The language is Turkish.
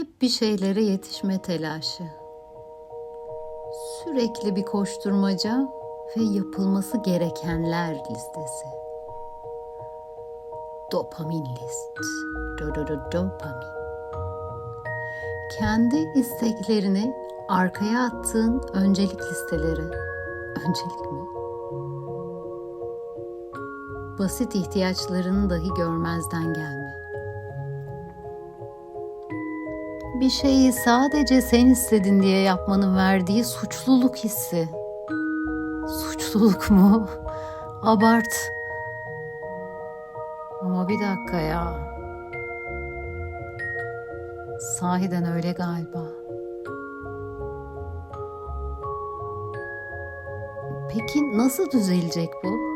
Hep bir şeylere yetişme telaşı. Sürekli bir koşturmaca ve yapılması gerekenler listesi. Dopamin list. Do do do dopamin. Kendi isteklerini arkaya attığın öncelik listeleri. Öncelik mi? Basit ihtiyaçlarını dahi görmezden gelme. Bir şeyi sadece sen istedin diye yapmanın verdiği suçluluk hissi. Suçluluk mu? Abart. Ama bir dakika ya. Sahiden öyle galiba. Peki nasıl düzelecek bu?